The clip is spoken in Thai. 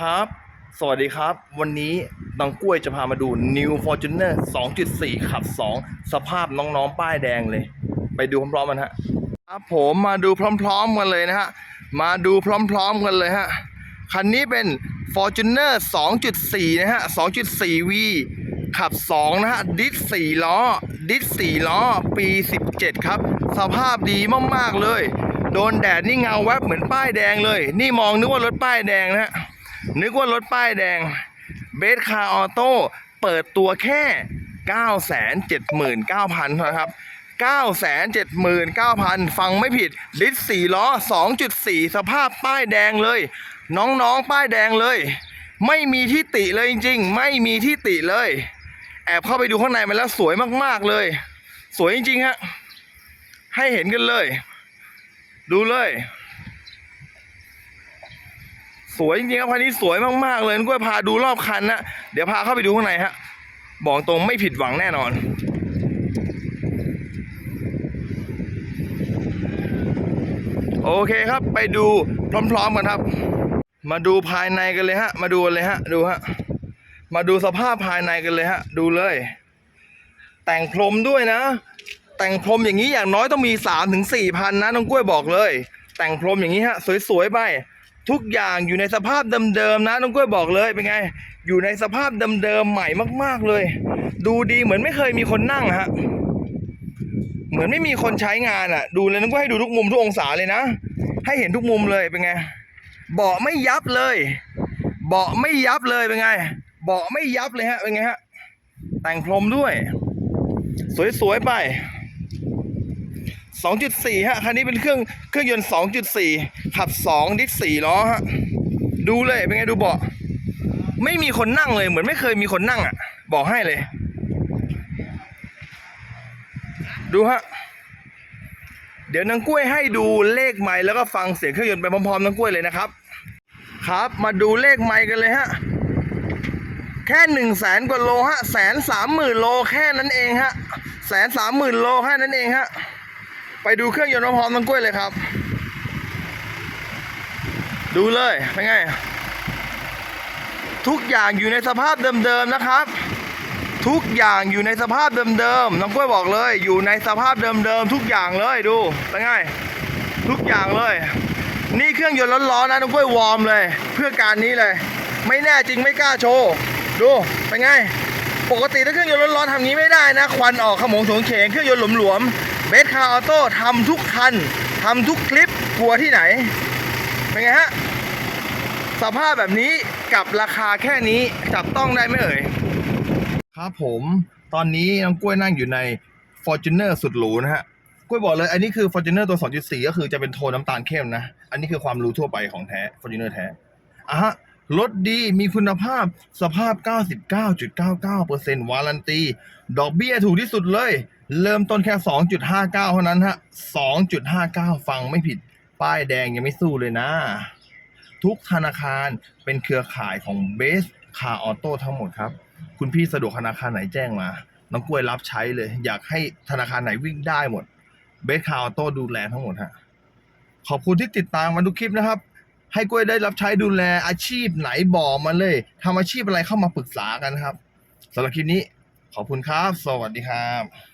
ครับ สวัสดีครับ วันนี้น้องกล้วยจะพามาดู New Fortuner 2.4 ขับ 2 สภาพน้องๆ ป้ายแดงเลย ไปดูพร้อมๆกันฮะครับผมมาดูพร้อมๆกันเลยนะฮะ มาดูพร้อมๆกันเลยฮะ คันนี้เป็น Fortuner 2.4 นะฮะ 2.4V ขับ 2 นะฮะ ดิส4ล้อ ดิส4ล้อ ปี 17 ครับ สภาพดีมากๆเลย โดนแดดนี่เงาแวบเหมือนป้ายแดงเลย นี่มองนึกว่ารถป้ายแดงนะฮะ นึกว่ารถป้ายแดงเบสคาร์ออโต้เปิดตัวแค่ 979,000นั้นครับ 979,000 ฟังไม่ผิดลิตร4ล้อ 2.4 สภาพป้ายแดงเลย น้องๆ ป้ายแดงเลย ไม่มีที่ติเลยจริงๆ ไม่มีที่ติเลย แอบเข้าไปดูข้างในมาแล้วสวยมากๆเลย สวยจริงๆฮะให้เห็นกันเลย ดูเลย สวยจริงๆครับคันนี้สวยมากๆเลยก็พาดูรอบคันนะเดี๋ยวพาเข้าไปดูข้างในฮะบอกตรงไม่ผิดหวังแน่นอนโอเคครับไปดูพร้อมๆกันครับ มาดูภายในกันเลยฮะ มาดูกันเลยฮะ ดูฮะ มาดูสภาพภายในกันเลยฮะ ดูเลย แต่งพรมด้วยนะ แต่งพรมอย่างนี้อย่างน้อยต้องมีสามถึงสี่พันนะน้องกล้วยบอกเลย แต่งพรมอย่างนี้ฮะ สวยๆไป ทุกอย่างอยู่ในสภาพเดิมๆนะน้องกล้วยบอกเลยเป็นไง อยู่ในสภาพเดิมๆใหม่มาก ๆเลย ดูดีเหมือนไม่เคยมีคนนั่งฮะเหมือนไม่มีคนใช้งานอะ ดูเลยน้องกล้วยให้ดูทุกมุมทุกองศาเลยนะ ให้เห็นทุกมุมเลยเป็นไงเบาะไม่ยับเลยเบาะไม่ยับเลยเป็นไงเบาะไม่ยับเลยฮะเป็นไงฮะแต่งพรมด้วย สวยๆไป 2.4 ฮะ คันนี้เป็นเครื่องเครื่องยนต์ 2.4 ขับ 2 ดิส4ล้อฮะ ดูเลยเป็นไงดูเบาะ ไม่มีคนนั่งเลยเหมือนไม่เคยมีคนนั่งอะ บอกให้เลย ดูฮะ เดี๋ยวนางกล้วยให้ดูเลขไม้แล้วก็ฟังเสียงเครื่องยนต์ไปพร้อมๆนางกล้วยเลยนะครับ ครับ มาดูเลขไม้กันเลยฮะ แค่หนึ่งแสนกว่าโลฮะแสนสามหมื่นโลแค่นั้นเองฮะแสนสามหมื่นโลแค่นั้นเองฮะ ไปดูเครื่องยนต์พร้อมๆทั้งกล้วยเลยครับ ดูเลยเป็นไง ทุกอย่างอยู่ในสภาพเดิมๆนะครับ ทุกอย่างอยู่ในสภาพเดิมๆน้องกล้วยบอกเลย อยู่ในสภาพเดิมๆทุกอย่างเลยดูเป็นไงทุกอย่างเลย นี่เครื่องยนต์ร้อนๆนะน้องกล้วยวอร์มเลย เพื่อการนี้เลย ไม่แน่จริงไม่กล้าโชว์ดูเป็นไงปกติถ้าเครื่องยนต์ร้อนๆทำงี้ไม่ได้นะ ควันออกขโมงโฉงเฉงเครื่องยนต์หลวมๆ เบสคาร์ออโต้ทำทุกคันทำทุกคลิปกลัวที่ไหน เป็นไงฮะ สภาพแบบนี้กับราคาแค่นี้จับต้องได้ไหมเอ่ย ครับผมตอนนี้น้องกล้วยนั่งอยู่ใน Fortuner สุดหรูนะฮะกล้วยบอกเลย อันนี้คือ Fortuner ตัว 2.4 ก็คือจะเป็นโทนน้ำตาลเข้มนะ อันนี้คือความรู้ทั่วไปของแท้ Fortuner แท้อะฮะรถดีมีคุณภาพสภาพ 99.99%วารันตี ดอกเบี้ยถูกที่สุดเลย เริ่มต้นแค่ 2.59 เท่านั้นฮะ 2.59 ฟังไม่ผิด ป้ายแดงยังไม่สู้เลยนะ ทุกธนาคารเป็นเครือข่ายของ Base Car Auto ทั้งหมดครับ คุณพี่สะดวกธนาคารไหนแจ้งมา น้องกล้วยรับใช้เลย อยากให้ธนาคารไหนวิ่งได้หมด เบสคาออโต้ดูแลทั้งหมดฮะ ขอบคุณที่ติดตามมาทุกคลิปนะครับ ให้กล้วยได้รับใช้ดูแลอาชีพไหนบอกมาเลยทำอาชีพอะไรเข้ามาปรึกษากันครับสำหรับคลิปนี้ ขอบคุณครับ สวัสดีครับ